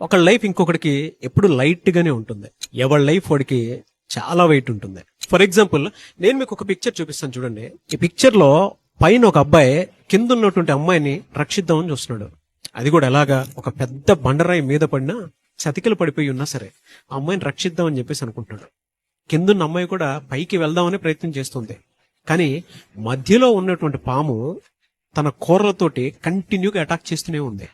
ఒక లైఫ్ ఇంకొకటికి ఎప్పుడు లైట్గానే ఉంటుంది. ఎవరి లైఫ్ వాడికి చాలా వెయిట్ ఉంటుంది. ఫర్ ఎగ్జాంపుల్ నేను మీకు ఒక పిక్చర్ చూపిస్తాను చూడండి. ఈ పిక్చర్లో పైన ఒక అబ్బాయి కింద ఉన్నటువంటి అమ్మాయిని రక్షిద్దామని చూస్తున్నాడు. అది కూడా ఎలాగా ఒక పెద్ద బండరాయి మీద పడినా చతికిలు పడిపోయి ఉన్నా సరే ఆ అమ్మాయిని రక్షిద్దామని చెప్పేసి అనుకుంటున్నాడు. కిందున్న అమ్మాయి కూడా పైకి వెళ్దామని ప్రయత్నం చేస్తుంది. కానీ మధ్యలో ఉన్నటువంటి పాము తన కూరలతోటి కంటిన్యూగా అటాక్ చేస్తూనే ఉంది.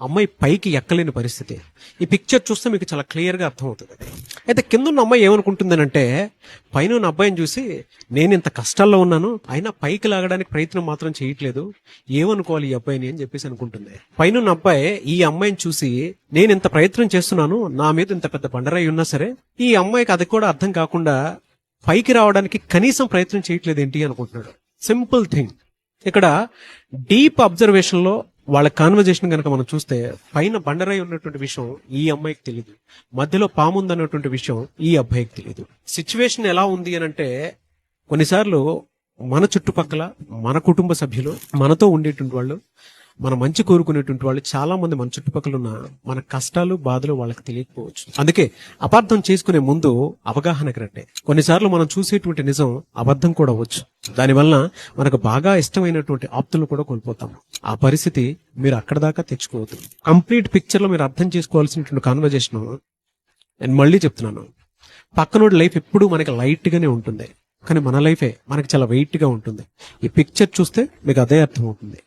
అమ్మాయి పైకి ఎక్కలేని పరిస్థితి. ఈ పిక్చర్ చూస్తే మీకు చాలా క్లియర్గా అర్థమవుతుంది. అయితే కింద ఉన్న అమ్మాయి ఏమనుకుంటుందనంటే పైన ఉన్న అబ్బాయిని చూసి నేను ఇంత కష్టాల్లో ఉన్నాను అయినా పైకి లాగడానికి ప్రయత్నం మాత్రం చేయట్లేదు. ఏమనుకోవాలి ఈ అబ్బాయిని? అని చెప్పేసి అనుకుంటుంది. పైన ఉన్న అబ్బాయి ఈ అమ్మాయిని చూసి నేను ఇంత ప్రయత్నం చేస్తున్నాను నా మీద ఇంత పెద్ద బండరాయి ఉన్నా సరే ఈ అమ్మాయికి అది కూడా అర్థం కాకుండా పైకి రావడానికి కనీసం ప్రయత్నం చేయట్లేదు ఏంటి అనుకుంటున్నాడు. సింపుల్ థింగ్ ఇక్కడ డీప్ అబ్జర్వేషన్లో వాళ్ళ కాన్వర్జేషన్ కనుక మనం చూస్తే పైన బండరాయి ఉన్నటువంటి విషయం ఈ అమ్మాయికి తెలియదు మధ్యలో పాము ఉందన్నటువంటి విషయం ఈ అబ్బాయికి తెలియదు సిచ్యువేషన్ ఎలా ఉంది అని అంటే కొన్నిసార్లు మన చుట్టుపక్కల మన కుటుంబ సభ్యులు మనతో ఉండేటువంటి వాళ్ళు మన మంచి కోరుకునేటువంటి వాళ్ళు చాలా మంది మన చుట్టుపక్కల ఉన్న మన కష్టాలు బాధలు వాళ్ళకి తెలియకపోవచ్చు. అందుకే అపార్థం చేసుకునే ముందు అవగాహనకి రండి. కొన్నిసార్లు మనం చూసేటువంటి నిజం అబద్ధం కూడా అవ్వచ్చు. దానివల్ల మనకు బాగా ఇష్టమైనటువంటి ఆప్తులు కూడా కోల్పోతాము. ఆ పరిస్థితి మీరు అక్కడ దాకా తెచ్చుకోవద్దు. కంప్లీట్ పిక్చర్లో మీరు అర్థం చేసుకోవాల్సినటువంటి కాన్వర్జేషన్ నేను మళ్ళీ చెప్తున్నాను. పక్కనోడి లైఫ్ ఎప్పుడు మనకి లైట్గానే ఉంటుంది. కానీ మన లైఫే మనకి చాలా వెయిట్గా ఉంటుంది. ఈ పిక్చర్ చూస్తే మీకు అదే అర్థమవుతుంది.